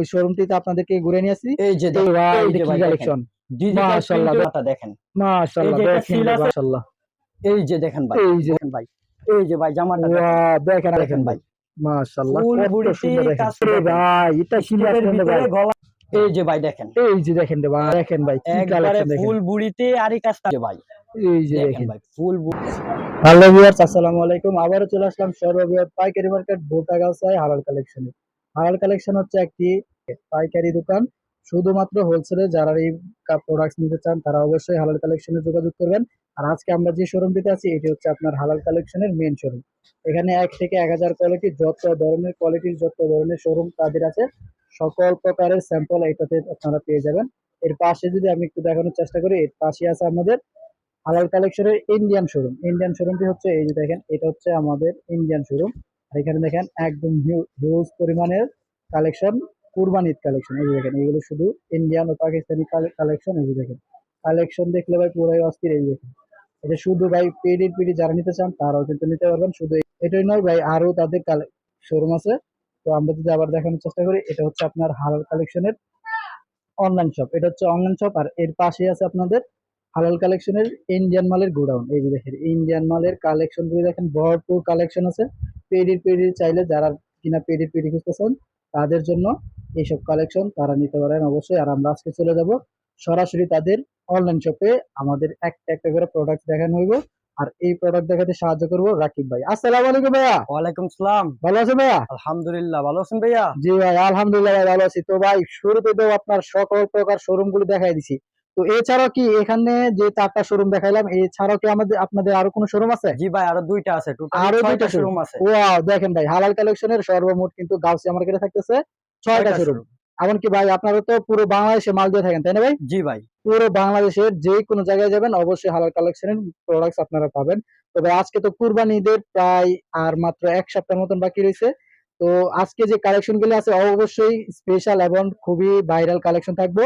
ওই শোরুমটিতে আপনাদেরকে ঘুরে নিয়ে আসি এই যে দেখেন, এই যে কালেকশন মাশাআল্লাহ, দেখেন মাশাআল্লাহ এই যে এটা দেখেন মাশাআল্লাহ এই যে দেখেন ভাই এই যে দেখেন ভাই এই যে ভাই জামাটা দেখেন। দেখেন ভাই। মাশাআল্লাহ ফুল কত বুড়িতে সুন্দর দেখেন। আরে দেখেন। ভাই এটা কি স্টিলের আসলে ভিতরে ভাই? এই যে ভাই দেখেন। এই যে দেখেন ভাই দেখেন ভাই কি কালেকশন দেখেন। ফুল বুড়িতে আরই কাজটা ভাই। এই যে দেখেন দেখেন। ভাই ফুল হ্যালো ভিউয়ার্স আসসালামু আলাইকুম। আবারও চলে আসলাম সর্ববৃহৎ পাইকারি মার্কেট ভোটাগাছায় হালাল কালেকশনে হালাল কালেকশন হচ্ছে একটি পাইকারি দোকান, শুধুমাত্র হোলসেলে যারা এই প্রোডাক্টস নিতে চান, তারা অবশ্যই হালাল কালেকশনে যোগাযোগ করবেন। আর আজকে আমরা যে শোরুমটিতে আছি, এটি হচ্ছে আপনার হালাল কালেকশনের মেন শোরুম এখানে এক থেকে এক হাজার কোয়ালিটি যত ধরনের কোয়ালিটির যত ধরনের শোরুম তাদের আছে, সকল প্রকারের স্যাম্পল এটাতে আপনারা পেয়ে যাবেন। এর পাশে যদি আমি একটু দেখানোর চেষ্টা করি, এর পাশে আছে আমাদের হালাল কালেকশনের ইন্ডিয়ান শোরুম ইন্ডিয়ান শোরুমটি হচ্ছে এই যে দেখেন, এটা হচ্ছে আমাদের ইন্ডিয়ান শোরুম আর এখানে দেখেন, একদম হিউজ পরিমাণের কালেকশন কুরবান ঈদ কালেকশন এই যে দেখেন, এগুলো শুধু ইন্ডিয়ান ও পাকিস্তানি কালেকশন এই যে দেখেন। কালেকশন দেখলে ভাই পুরাই অস্থির, এই দেখেন। এটা শুধু ভাই পিডি পিডি যারা নিতে চান, তারাও কিন্তু নিতে পারবেন। শুধু এটাই নয় ভাই, আরও তাদের শোরুম আছে। তো আমরা যদি আবার দেখানোর চেষ্টা করি, এটা হচ্ছে আপনার হালাল কালেকশনের অনলাইন শপ এটা হচ্ছে অনলাইন শপ আর এর পাশেই আছে আপনাদের হালাল কালেকশনের ইন্ডিয়ান মালের গোডাউন এই যে দেখেন ইন্ডিয়ান মালের কালেকশনগুলো দেখেন, ভরপুর কালেকশন আছে। পেডির পেডির চাইলে যারা কিনা পেডির পেডি খুঁজতেছেন তাদের জন্য এইসব কালেকশন তারা নিতে পারেন অবশ্যই। আর আমরা আজকে চলে যাব সরাসরি তাদের অনলাইন শপে আমাদের একটা একটা করে প্রোডাক্ট দেখানো হইব। আর এই প্রোডাক্ট দেখাতে সাহায্য করব রাকিব ভাই। আসসালামু আলাইকুম ভাইয়া। ওয়ালাইকুম সালাম ভালো আছেন ভাইয়া? আলহামদুলিল্লাহ ভালো আছেন ভাইয়া? জি ভাই আলহামদুলিল্লাহ ভাই ভালো আছি। তো ভাই শুরুতে তো আপনার সকল প্রকার শোরুমগুলো দেখাই দিছি। তো এছাড়াও কি এখানে যে চারটা শোরুম দেখাইলাম এছাড়াও কি আমাদের আপনাদের আরও কোনো শোরুম আছে? জি ভাই আরও দুইটা আছে। আরও দুইটা শোরুম আছে। ওয়াও দেখেন ভাই হালাল কালেকশনের সর্বমোট কিন্তু গাউসিয়া মার্কেটে থাকতেছে ছয়টা শোরুম এমনকি ভাই আপনারা তো পুরো বাংলাদেশে মাল দিয়ে থাকেন তাই না ভাই? জি ভাই। পুরো বাংলাদেশের যে কোনো জায়গায় যাবেন অবশ্যই হালাল কালেকশনের প্রোডাক্টস আপনারা পাবেন। তবে আজকে তো কুরবানি ঈদের প্রায় আর মাত্র এক সপ্তাহ মতন বাকি রয়েছে তো আজকে যে কালেকশনগুলো আছে অবশ্যই স্পেশাল এবং খুবই ভাইরাল কালেকশন থাকব।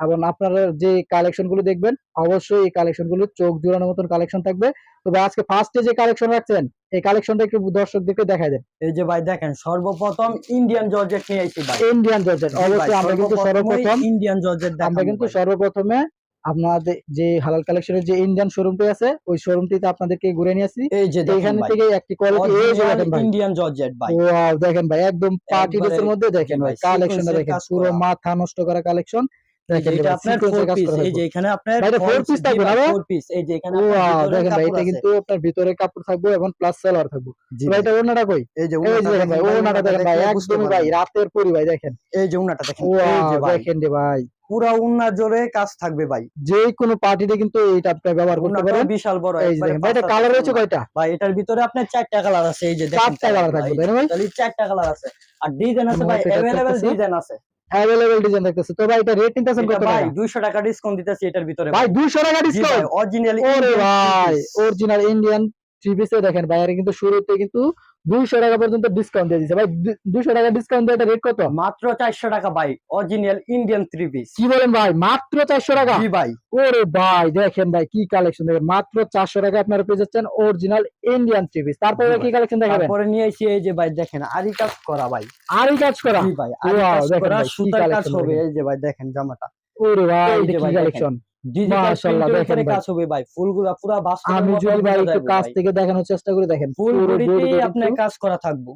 এবং আপনারা যে কালেকশনগুলো দেখবেন অবশ্যই এই কালেকশনগুলো চোখ জোড়ানোর মতন কালেকশন থাকবে। তবে আজকে ফার্স্টে যে কালেকশন রাখছেন এই কালেকশনটা একটু দর্শকদেরকে দেখাই দেন। এই যে ভাই দেখেন সর্বপ্রথম ইন্ডিয়ান জর্জেট নিয়ে আইছি ভাই। ইন্ডিয়ান জর্জেট অবশ্যই আমরা কিন্তু সর্বপ্রথম ইন্ডিয়ান জর্জেট আমরা কিন্তু সর্বপ্রথমে আপনাদের যে হালাল কালেকশনের যে ইন্ডিয়ান শোরুমটি আছে ওই শোরুমটিতে আপনাদেরকে ঘুরে নিয়ে আসি এই যে দেখেন এখান থেকে একটি কোয়ালিটি এই যে দেখেন ভাই। ইন্ডিয়ান জর্জেট ভাই। ওয়াও দেখেন ভাই একদম পার্টি ড্রেসের মধ্যে দেখেন ভাই ভাই, কালেকশনটা দেখেন পুরো মাথা নষ্ট করা কালেকশন দেখেন এটা ভাই, আপনার sequence এর ফোর কাজ পিস করা এই যে থাকবে। এখানে আপনার ভাই, এটা four piece থাকবে না ভাই? ফোর পিস এই যে এখানে আপনার ওয়াও ভিতরে দেখেন ভাই কাপড় এটা আছে। কিন্তু আপনার ভিতরে কাপড় থাকবে এবং প্লাস সেলার থাকবে জি ভাই ভাই, এটা ওনাটা কই এই যে এই যে উন্নাটা দেখেন ভাই দেখেন, ওনাটা দেখেন ভাই দেখলে বুঝতে একদমই ভাই পারবেন। রাতের পরি ভাই দেখেন এই যে উন্নাটা দেখেন এই যে ওয়াও ভাই দেখেন রে ভাই পুরা উন্না জোরে কাজ থাকবে ভাই যে কোনো পার্টিতে কিন্তু এইটা আপনি ব্যবহার করতে উন্নাটা পারেন বিশাল বড় এই যে একবারে দেখেন ভাই এটা পাঁচটা কালার রয়েছে উন্না। কয়টা ভাই এটার ভিতরে আপনার চারটা কালার আছে এই যে দেখেন চারটা কালার থাকবে তাই না ভাই তাহলে চারটা কালার আছে আর ডিজাইন আছে আমার ভাই এটা अवेलेबल দেখতেছি। ডিজাইন আছে অ্যাভেলেবল ডিজাইন দেখতেছে। তো ভাই এটা রেট নিতেছেন কত ভাই টাকা? 200 টাকা ডিসকাউন্ট দিতেছি এটার ভিতরে ভাই 200 টাকা ভাই ডিসকাউন্ট অরিজিনাল ওরে ভাই অরিজিনাল ইন্ডিয়ান থ্রি পিসে দেখেন ভাইয়ারে কিন্তু শুরুতে কিন্তু 200 টাকা পর্যন্ত ডিসকাউন্ট দিয়ে দিচ্ছে ভাই 200 টাকা ডিসকাউন্ট দিয়ে এটা রেট কত? মাত্র 400 টাকা ভাই। অরিজিনাল ইন্ডিয়ান থ্রি পিস কি বলেন ভাই? মাত্র 400 টাকা? জি ভাই। ওরে ভাই দেখেন ভাই কি কালেকশন দেখেন। মাত্র 400 টাকা আপনারা পেয়ে যাচ্ছেন অরিজিনাল ইন্ডিয়ান থ্রি পিস তারপরে কি কালেকশন দেখাবেন? তারপরে নিয়ে এসে এই যে ভাই দেখেন আরি কাজ করা ভাই। আরই কাজ করা? জি ভাই আরি কাজ দেখেন করা সুতার কাজ হবে এই যে ভাই দেখেন জামাটা। ওরে ভাই কি কালেকশন মাশাআল্লাহ, দেখেন কাজ হবে ভাই। ফুলগুলা পুরা বাস্তবের আমি মতো ভাই একটু কাছ থেকে দেখানোর চেষ্টা করে দেখেন। ফুল বডিতে আপনার কাজ করা থাকব।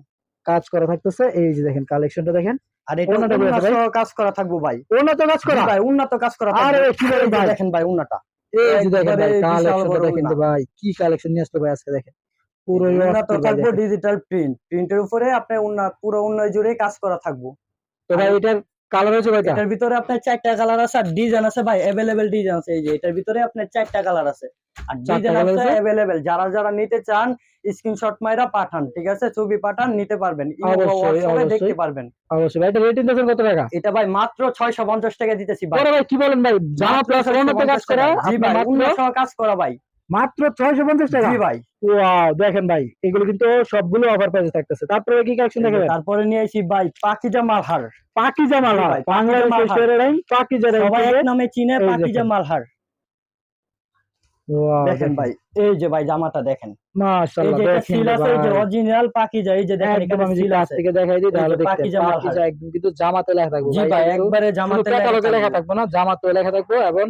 কাজ করা থাকতেছে এই যে দেখেন কালেকশনটা দেখেন। আর এটা উন্নত কাজ করা থাকব ভাই। উন্নত কাজ করা? ভাই উন্নত কাজ করা আরে থাকবে কি বলেন এই যে ভাই? দেখেন ভাই উন্নটা এই যে দেখেন ভাই কালেকশনটা দেখেন ভাই কি কালেকশন নিয়ে আসলো ভাই আজকে দেখেন? পুরো উন্নত থাকব ডিজিটাল প্রিন্ট প্রিন্টের উপরে আপনার উন্নত পুরো উন্নয় জুড়ে কাজ করা থাকব। তো ভাই এটার কালার হচ্ছে কয়টা এটার ভিতরে আপনার চারটা কালার আছে আর ডিজাইন আছে ভাই अवेलेबल ডিজাইন আছে এই যে এটার ভিতরে আপনার চারটা কালার আছে আর চারটা ডিজাইন colour আছে আছে? अवेलेबल যারা যারা নিতে চান স্ক্রিনশট মাইরা পাঠান ঠিক আছে ছবি পাঠান নিতে পারবেন ইমো বা অবশ্যই, হোয়াটসঅ্যাপে দেখতে অবশ্যই। পারবেন অবশ্যই ভাই এটা রেট নিতেছেন কত টাকা এটা ভাই মাত্র 650 টাকা দিতেছি ভাই আরে ভাই কি বলেন ভাই জামা মাত্র প্লাস উন্নত কাজ 650 করা টাকা। জি আপনার ভাই মাত্র উন্নত সহ কাজ করা ভাই মাত্র 650 টাকা। ভাই। ওয়াও দেখেন ভাই এগুলো কিন্তু সবগুলো অফার প্রাইসে থাকতেছে। তারপরে কি কালেকশন দেখাবেন? তারপরে নিয়ে আসি ভাই পাকিজা মালহার। পাকিজা মাল জি হয় ভাই, পাকিজা মালহার। সবাই এক নামে চিনে পাকিজা মালহার। দেখেন ভাই এই যে ভাই জামাটা দেখেন। মাশাআল্লাহ দেখেন সিল রে আছে এই যে অরিজিনাল পাকিজা এই যে দেখেন একদম আমি যদি আছে। থেকে দেখাই দিই এই তাহলে দেখতে পাকিজা মাল একদম কিন্তু জামাতে লেখা থাকবে ভাই একবারে জামাতে লেখা। থাকবে। না জামাতে লেখা থাকবে এবং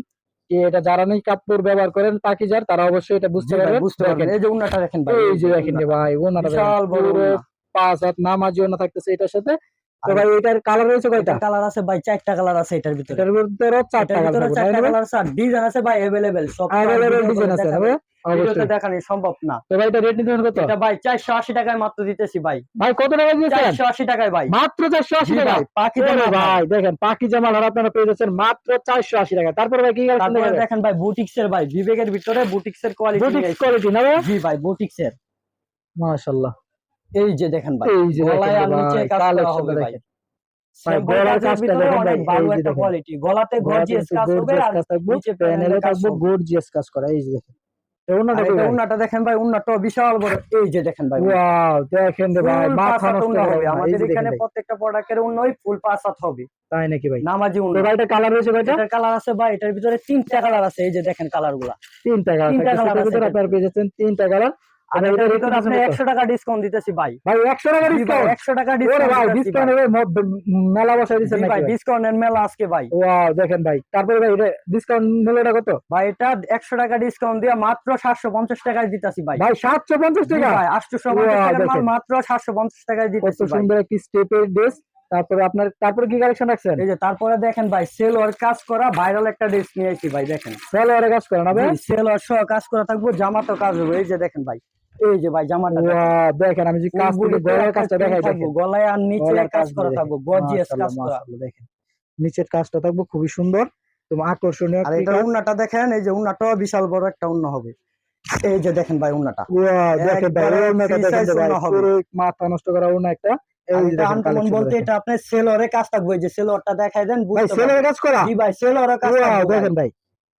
কি এটা যারা নেই কাপড় ব্যবহার করেন পাকিজার তারা অবশ্যই এটা বুঝতে জি ভাই, পারবেন বুঝতে পারবেন দেখেন, এই যে উন্নাটা দেখেন ভাই এই যে দেখেন রে ভাই ওনাটা দেখেন, বিশাল বড় পুরো উন্না। পাঁচ হাত নামাজি ওনা থাকতেছে এটার সাথে তো আর ভাই এটার কালার রয়েছে কয়টা এটা কালার আছে ভাই চারটা কালার আছে এটার ভিতরে এটার ভিতরে চারটা এটার কালার ভিতরে থাকবে চারটা তাই না কালার আছে আর ডিজাইন আছে ভাই अवेलेबल সব অ্যাভেলেবল ডিজাইন আছে হবে ভিডিওতে অবশ্যই দেখানো সম্ভব না। তো ভাই এটা রেট নিতে কত? এটা ভাই 480 টাকায় মাত্র দিতেছি ভাই। ভাই কত টাকা দিয়েছেন? 480 টাকায় ভাই। মাত্র চারশো আশি জি টাকা পাখি জামা ভাই ভাই দেখেন পাখি জামাল আর আপনারা পেয়ে যাচ্ছেন মাত্র চারশো আশি টাকা তারপরে ভাই কি কালেকশন দেখেন ভাই বুটিক্স ভাই বিবেকের ভিতরে বুটিক্স কোয়ালিটি বুটিক্স কোয়ালিটি না ভাই? জি ভাই বুটিক্স মাশাআল্লাহ এই যে দেখেন ভাই এই যে গলায় আর নিচে কাজ হবে ভাই। গলাতে গর্জিয়াস কাজ হবে আর গর্জিয়াস কাজ থাকবে নিচে প্যানেলে প্যানেলে কাজ থাকবে হবে। গর্জিয়াস কাজ করা এই যে দেখেন। এই আর ওনাটা কি এটা ভাই উন্নাটা দেখেন ভাই উন্নাটা বিশাল বড়। এই যে দেখেন ভাই ওয়াও দেখেন রে ভাই মাথা নষ্ট হবে। হবে। আমাদের এখানে প্রত্যেকটা প্রোডাক্টের উন্নয় ফুল পাঁচ হাত হবে। তাই নাকি ভাই? নামাজি তো উন্নয় ভাই এটা কালার রয়েছে ভাইটা? এটার কালার আছে ভাই এটার ভিতরে তিনটা কালার আছে এই যে দেখেন তিনটা কালার তিনটা থাকবে colour সেটার আছে ভিতরে আপনারা পেয়ে যাচ্ছেন তিনটা কালার আর এটার আপনি টাকা ডিসকাউন্ট দিতেছি ভাই। ভাই 100 টাকা ডিসকাউন্ট টাকা ওরে ভাই ডিসকাউন্ট ডিসকাউন্ট মেলা বসাই দিচ্ছেন ভাই ভাই ডিসকাউন্টের মেলা আজকে ভাই। ওয়াও দেখেন ভাই। তারপরে ভাই এটা ডিসকাউন্ট মূল্যটা কত? ভাই এটা একশো টাকা ডিসকাউন্ট দিয়ে মাত্র সাতশো পঞ্চাশ টাকায় দিতেছি ভাই। ভাই 750 জি টাকা? ভাই। মাত্র টাকায় কত দিতেছি সুন্দর একটি স্টেপের ড্রেস তারপরে আপনার তারপরে কি কালেকশন রাখছেন? এই যে তারপরে দেখেন ভাই সেল ওর কাজ করা ভাইরাল একটা ড্রেস নিয়ে আসি ভাই দেখেন। সেল সালোয়ারে কাজ করেন হবে সেল ওর সহ কাজ করা থাকব জামা তো কাজ হবে এই যে দেখেন ভাই। এই যে ভাই জামাটা দেখেন। আমি যে কাজ গলার কাজটা দেখাই দেখেন। গলায় আর নিচে কাজ করা থাকব গর্জিয়াস কাজ করা। দেখেন। নিচের কাজটা থাকবে খুবই সুন্দর। আকর্ষণীয় আর এটা উন্নাটা দেখেন এই যে উন্নাটাও বিশাল বড় একটা উন্না হবে। এই যে দেখেন ভাই উন্নাটা। দেখেন ভাই ওনাটা দেখেন ভাই মাথা নষ্ট করা ওনা একটা। বলতে এটা আপনি সেলরে কাজ থাকবে এই যে সেলরটা দেখাই দেন ভাই কাজ করা? জি ভাই সেলরে কাজ দেখেন ভাই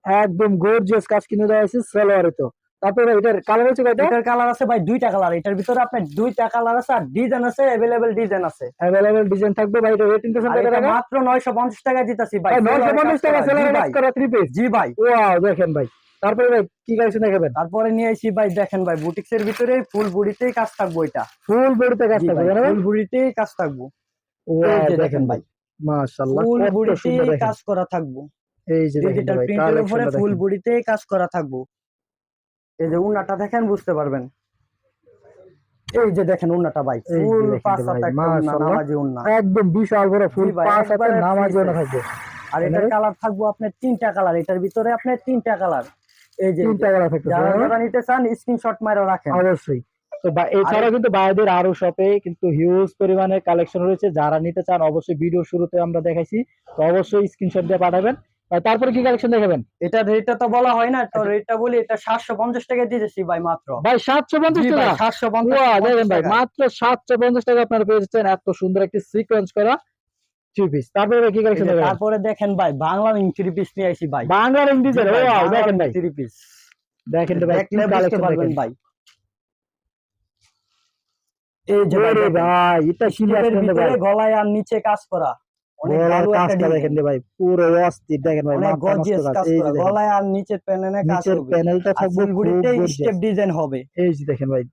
একদম গর্জিয়াস কাজ কিনে দেওয়া হয়েছে সালোয়ারে তো। তারপরে ভাই এটার কালার হচ্ছে কয়টা এটার কালার আছে ভাই দুইটা কালার এটার ভিতরে আপনার দুইটা কালার আছে আর ডিজাইন আছে अवेलेबल ডিজাইন আছে অ্যাভেলেবল ডিজাইন থাকবে ভাই এটা রেট ইন্টারেশন আর কত এটা টাকা মাত্র 950 টাকায় দিতেছি ভাই ভাই সেলরে 950 টাকা কাজ করা। জি সেলের কাজ ভাই করা থ্রি পিস জি ভাই ওয়াও দেখেন ভাই তারপরে ভাই কি কালেকশন দেখাবেন তারপরে নিয়ে আসি ভাই দেখেন ভাই বুটিক্স এর ভিতরে ফুল বুড়িতেই কাজ থাকবো এটা ফুল বডিতে কাজ জি থাকবে ভাই, জানেন ফুল বুড়িতেই কাজ থাকবো এই ওয়াও যে দেখেন দেখেন ভাই ভাই মাশাআল্লাহ ফুল কত সুন্দর বুড়িতেই দেখেন কাজ করা থাকবো এই যে দেখেন ডিজিটাল ভাই প্রিন্টের উপরে কালেকশনটা ফুল দেখেন বুড়িতেই কাজ করা থাকবো এই যে উন্নাটা দেখেন বুঝতে পারবেন। এই যে দেখেন উন্নাটা ভাই ফুল পাঁচ হাতে উন্না। নামাজি উন্না। একদম বিশাল বড় ফুল পাঁচ হাতে নামাজ free না size। থাকবে। আর এটার কালার থাকব আপনার তিনটা কালার এটার ভিতরে আপনার তিনটা কালার। এই যে তিনটা কালার থাকবে যারা যারা নিতে চান স্ক্রিনশট রাখেন। অবশ্যই। তো এছাড়া কিন্তু বাইরের আরও শপে কিন্তু হিউজ পরিমাণে কালেকশন রয়েছে। যারা নিতে চান অবশ্যই ভিডিও শুরুতে আমরা দেখাইছি। তো অবশ্যই স্ক্রিনশট দিয়ে পাঠাবেন। তারপরে কি কালেকশন দেখাবেন? এটা রেটটা তো বলা হয় না তো রেটটা বলি এটা সাতশো পঞ্চাশ টাকা দিতেছি ভাই মাত্র। ভাই সাতশো পঞ্চাশ জি ভাই, টাকা? 750 ওয়া দেখেন ভাই মাত্র সাতশো পঞ্চাশ টাকা আপনারা পেয়ে যাচ্ছেন এত সুন্দর একটি সিকোয়েন্স করা থ্রি পিস তারপরে কি কালেকশন দেখাবেন? তারপরে দেখেন ভাই বাংলা থ্রি পিস নিয়ে আসি ভাই। বাংলার ইংলিশের ওয়াও দেখেন ভাই। থ্রি পিস দেখেন তো ভাই কি কালেকশন দেখেন। ভাই। এই যে ভাই এটা ভাই? গলায় আর নিচে কাজ করা। অনেক গলার ভালো একটা কাজটা ডিজাইন। দেখেন ভাই পুরো অস্থির দেখেন ভাই অনেক মাথা নষ্ট গর্জিয়াস কাজ কাজ এই যে করা দেখেন। গলায় আর নিচের প্যানেলে নিচের প্যানেলটা থাকবে খুব ফুলগুড়িতে gorgeous। স্টেপ ডিজাইন হবে। এই যে দেখেন ভাই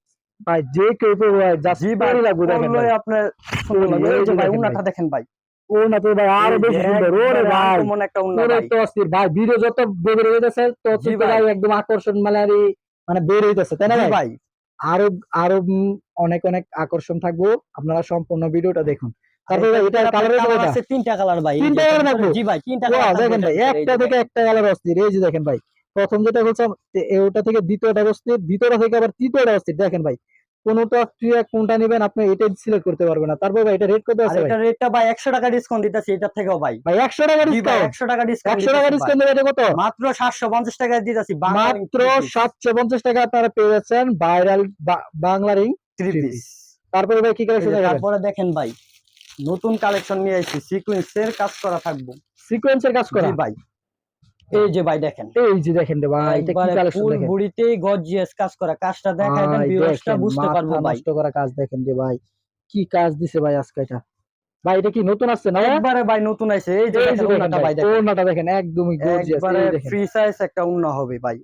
ভাই যে কেউ ভাই জাস্ট ভাই ভাই লাগবে দেখেন ভাই। আপনার সুন্দর লাগবে। এই এই যে যে ভাই দেখেন দেখেন ভাই। ও ভাই আরও বেশি সুন্দর। ওরে ভাই মন একটা উন্না ভাই। তো অস্থির। ভাই ভিডিও যত বের যাচ্ছে তত ভাই। ভাই একদম আকর্ষণ এই মানে বের হইতেছে তাই না ভাই? আরও আরও অনেক অনেক আকর্ষণ থাকব। আপনারা সম্পূর্ণ ভিডিওটা দেখুন। তারপরে ভাই কালার কালার আছে তিনটা কালার ভাই তিনটা যে থাকবে? জি ভাই তিনটা কালার দেখেন ভাই একটা থেকে একটা কালার অস্থির এই যে দেখেন ভাই। প্রথম যেটা হচ্ছে ওটা থেকে দ্বিতীয়টা অস্থির দ্বিতীয়টা থেকে আবার তৃতীয়টা অস্থির দেখেন ভাই। কোনটা ক্রিয়া কোনটা নেবেন আপনি এটা সিলেক্ট করতে পারবেন না। তারপর ভাই এটা রেট কত আর আছে এটা রেটটা ভাই 100 টাকা ডিসকাউন্ট দিতেছি এটা থেকেও ভাই। ভাই একশো টাকা জি ভাই ডিসকাউন্ট 100 টাকা ডিসকাউন্ট টাকা ডিসকাউন্ট দেবে এটা কত? মাত্র 750 টাকায় দিতেছি মাত্র সাতশো পঞ্চাশ টাকা আপনারা পেয়ে যাচ্ছেন viral Bangla ring three piece তারপরে ভাই কি কালেকশন তারপরে দেখেন ভাই নতুন কালেকশন নিয়ে আসছি সিকোয়েন্সের কাজ করা থাকব। সিকোয়েন্সের কাজ করা? ভাই। এই যে ভাই দেখেন। এই যে দেখেন রে ভাই এটা কি কালেকশন দেখেন? বুড়িতেই গর্জিয়াস কাজ করা। কাজটা দেখায় দেন ভিউয়ার্সটা বুঝতে পারব ভাই। নষ্ট করা কাজ দেখেন রে ভাই কি কাজ দিছে ভাই আজকে এটা? ভাই এটা কি নতুন আসছে না? একবারে ভাই নতুন আইছে এই যে উন্নাটা ভাই, দেখেন। ওড়নাটা দেখেন একদমই গর্জিয়াস এই দেখেন। ফ্রি সাইজ একটা উন্না হবে ভাই।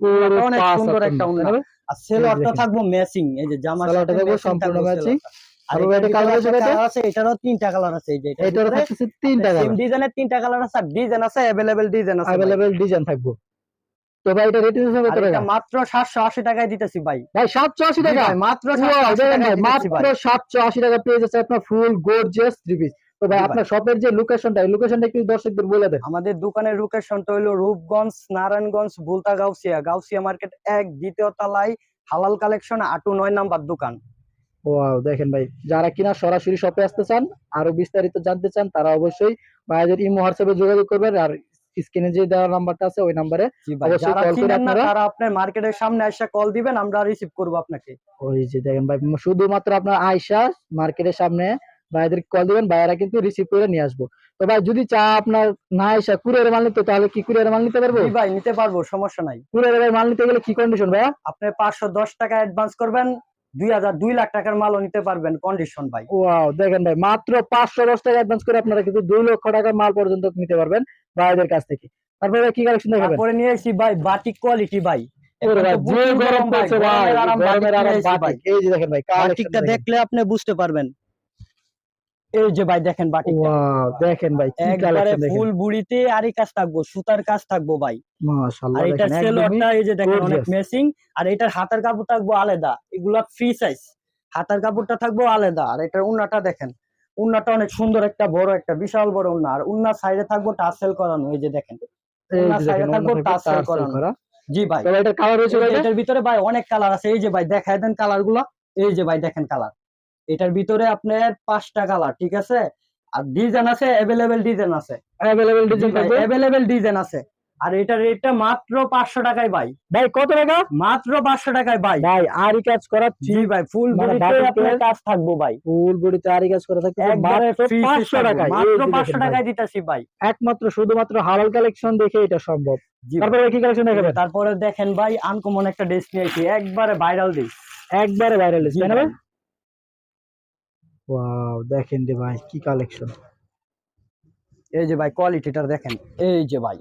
অনেক সুন্দর একটা উন্না, না? আর সেলোয়ারটা থাকব ম্যাচিং এই যে জামার সালোয়ারটা থাকব সম্পূর্ণ ম্যাচিং। আর আর এটার এটা কালার ভিতরে আছে একটা কয়টা? colour আছে এটারও তিনটা কালার আছে এই যে এটার এটারও ভিতরে থাকতেছে তিনটা সেম কালার ডিজাইনের তিনটা কালার আছে আর ডিজাইন আছে अवेलेबल ডিজাইন আছে ভাই। अवेलेबल ডিজাইন থাকবো তো ভাই এটা রেটিং হিসেবে আর কত এটা টাকা মাত্র 780 টাকায় দিতেছি ভাই ভাই 780 জি টাকা ভাই, মাত্র Wow, 780 দেখেন টাকায় ভাই দিতেছি ভাই মাত্র 780 টাকা পেয়ে যাচ্ছে আপনার ফুল গর্জিয়াস থ্রি পিস তো ভাই জি ভাই। আপনার শপের যে লোকেশনটা এই লোকেশনটা একটু দর্শকদের বলে দেন আমাদের দোকানের লোকেশনটা হলো রূপগঞ্জ নারায়ণগঞ্জ বুলতা গাউসিয়া গাউসিয়া মার্কেট এক দ্বিতীয় তলায় হালাল কালেকশন আটু নয় নাম্বার দোকান ওয়াও দেখেন ভাই যারা কিনা সরাসরি শপে আসতে চান আরও বিস্তারিত জানতে চান তারা অবশ্যই ভাইদের ইমো হোয়াটসঅ্যাপে যোগাযোগ করবেন আর স্ক্রিনে যে দেওয়ার নাম্বারটা আছে ওই নাম্বারে অবশ্যই যারা চিনেন না আপনারা- তারা আপনার মার্কেটের সামনে এসে কল দিবেন আমরা রিসিভ করব আপনাকে। ওই যে দেখেন ভাই শুধুমাত্র আপনার আয়সা মার্কেটের সামনে ভাইদের কল দিবেন ভাইয়েরা কিন্তু রিসিভ করে নিয়ে আসব। তো ভাই যদি চা আপনার না আয়সা কুরিয়ারে মাল নিতে তাহলে কি কুরিয়ার মাল নিতে পারব? ভাই নিতে পারব সমস্যা নাই। কুরিয়ারে মাল নিতে গেলে কি কন্ডিশন ভাইয়া? আপনি পাঁচশো দশ টাকা অ্যাডভান্স করবেন দুই হাজার দুই লাখ টাকার মালও নিতে পারবেন কন্ডিশন ভাই। ওয়াও দেখেন ভাই মাত্র পাঁচশো দশ টাকা অ্যাডভান্স করে আপনারা কিন্তু দুই লক্ষ টাকার মাল পর্যন্ত নিতে পারবেন ভাইদের কাছ থেকে। তারপরে কি কালেকশন দেখাবেন? তারপরে নিয়ে এসেছি ভাই বাটিক কোয়ালিটি ভাই। দেখলে আপনি বুঝতে পারবেন। এই যে ভাই দেখেন Wow, দেখেন ভাই, একবারে ফুল বুড়িতে আরই কাজ থাকব সুতার কাজ থাকব ভাই। আর এটা সেলোয়ারটা এই যে দেখেন অনেক মেসিং আর এটার হাতার কাপড় থাকব আলাদা এগুলা ফ্রি সাইজ হাতার কাপড়টা থাকব আলাদা আর এটার উন্নাটা দেখেন। উন্নাটা অনেক সুন্দর একটা বড় একটা বিশাল বড় উন্না। আর উন্নার সাইডে থাকব টাসেল করানো এই যে দেখেন। থাকব করানো। জি ভাই। এটার কালার? এটার ভিতরে ভাই অনেক কালার আছে এই যে ভাই দেখায় দেন কালারগুলো। এই যে ভাই দেখেন কালার এটার ভিতরে আপনার পাঁচটা কালার ঠিক আছে? আর ডিজাইন আছে অ্যাভেলেবেল ডিজাইন আছে। Design থাকবে? অ্যাভেলেবেল ডিজাইন আছে। আর এটার রেটটা মাত্র পাঁচশো টাকায় ভাই। ভাই কত টাকা? মাত্র পাঁচশো টাকায় ভাই। ভাই আরি কাজ করা জি ভাই ফুল মানে বডিতে কাজ থাকব ভাই। ফুল বডিতে আরি কাজ করা থাকবে। পাঁচশো টাকায়। মাত্র পাঁচশো টাকায় দিতেছি ভাই। একমাত্র শুধুমাত্র হালাল কালেকশন দেখে এটা সম্ভব। তারপরে কি কালেকশন দেখাবেন? তারপরে দেখেন ভাই আনকমন একটা ড্রেস নিয়েছি একবারে ভাইরাল ড্রেস একবারে ভাইরাল তাই না ভাই। ওয়াও দেখেন রে ভাই কি কালেকশন এই যে ভাই কোয়ালিটিটা দেখেন এই যে ভাই।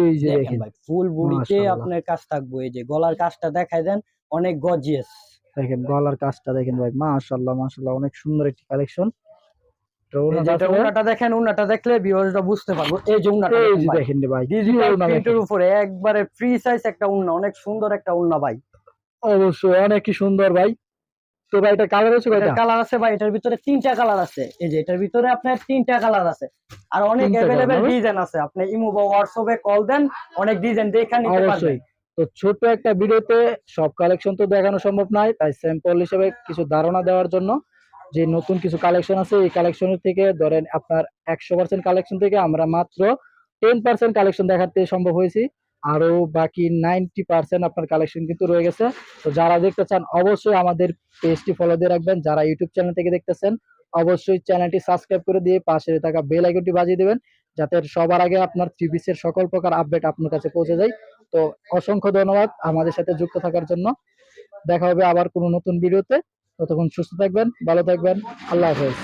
এই যে দেখেন ভাই ফুল বুড়িতে। আপনার কাজ থাকব এই যে গলার কাজটা দেখাই দেন অনেক গজিয়াস দেখেন গলার কাজটা দেখেন ভাই মাশাআল্লাহ মাশাআল্লাহ অনেক সুন্দর একটি কালেকশন দেখেন উন্নাটা দেখলে ভিউয়ার্সরা বুঝতে পারব এই যে দেখেন ভাই। প্রিন্টের উপরে একবারে ফ্রি সাইজ একটা উন্না অনেক সুন্দর একটা উন্না ভাই। অবশ্যই অনেক সুন্দর ভাই। তো ভাই এটা কালার হচ্ছে কয়টা? কালার আছে ভাই এটার ভিতরে তিনটা কালার আছে। এই যে এটার ভিতরে আপনার তিনটা কালার আছে। আর অনেক না? ডিজাইন আছে। আপনি ইমো বা হোয়াটসঅ্যাপে কল দেন অনেক ডিজাইন দেখে নিতে পারবেন। তো ছোট্ট একটা ভিডিওতে সব কালেকশন তো দেখানো সম্ভব নয় তাই স্যাম্পল হিসেবে কিছু ধারণা দেওয়ার জন্য যে নতুন কিছু কালেকশন আছে এই কালেকশনের থেকে ধরেন আপনার একশো পার্সেন্ট কালেকশন থেকে আমরা মাত্র টেন পার্সেন্ট কালেকশন দেখাতে সম্ভব হয়েছি। আরও বাকি নাইনটি পার্সেন্ট আপনার কালেকশন কিন্তু রয়ে গেছে। তো যারা দেখতে চান, অবশ্যই আমাদের পেজটি ফলো দিয়ে রাখবেন। যারা ইউটিউব চ্যানেল থেকে দেখতেছেন, অবশ্যই চ্যানেলটি সাবস্ক্রাইব করে দিয়ে পাশে থাকা বেল আইকনটি বাজিয়ে দেবেন, যাতে সবার আগে আপনার পিসের সকল প্রকার আপডেট আপনার কাছে পৌঁছে যায়। তো অসংখ্য ধন্যবাদ আমাদের সাথে যুক্ত থাকার জন্য। দেখা হবে আবার কোনো নতুন ভিডিওতে ততক্ষণ সুস্থ থাকবেন, ভালো থাকবেন। আল্লাহ হাফেজ।